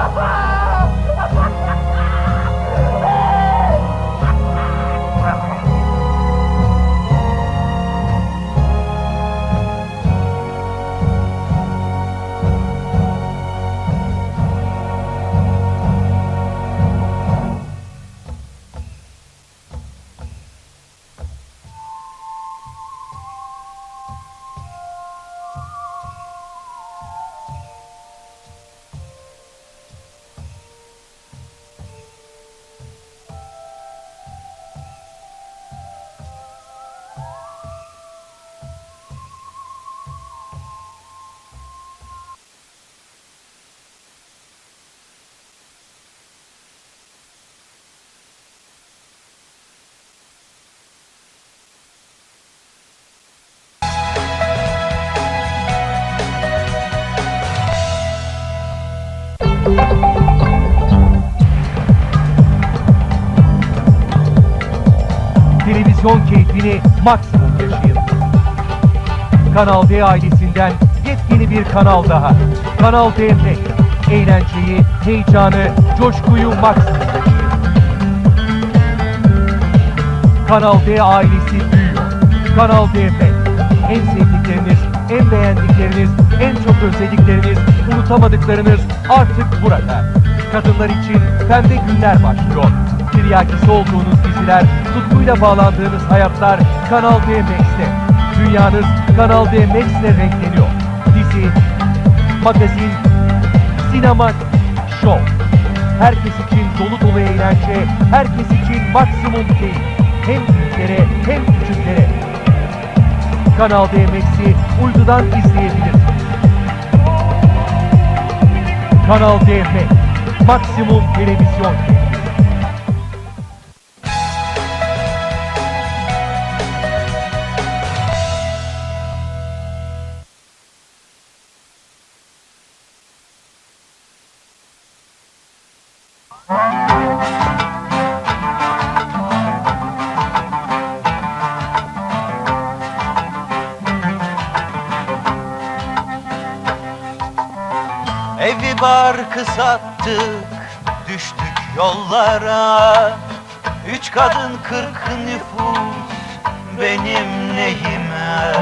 爸爸 Televizyon keyfini maksimum yaşayın. Kanal D ailesinden yepyeni bir kanal daha. Kanal D Eğlenceyi, heyecanı, coşkuyu maksimum yaşayın. Kanal D ailesi büyüyor. Kanal D En sevdikleriniz en beğendikleriniz, en çok özledikleriniz, unutamadıklarınız artık burada. Kadınlar için pembe günler başlıyor. Tiryakisi olduğunuz diziler, tutkuyla bağlandığınız hayatlar Kanal D Max'te. Dünyanız Kanal D Max'le renkleniyor. Dizi, magazin, sinema, show. Herkes için dolu dolu eğlence, herkes için maksimum keyif. Hem büyüklere hem küçüklere. Kanal D Max'i uydudan izleyebilirsiniz. Kanal D Max, maksimum televizyon keyfi. Evi barkı sattık, düştük yollara. Üç kadın kırk nüfus benim neyime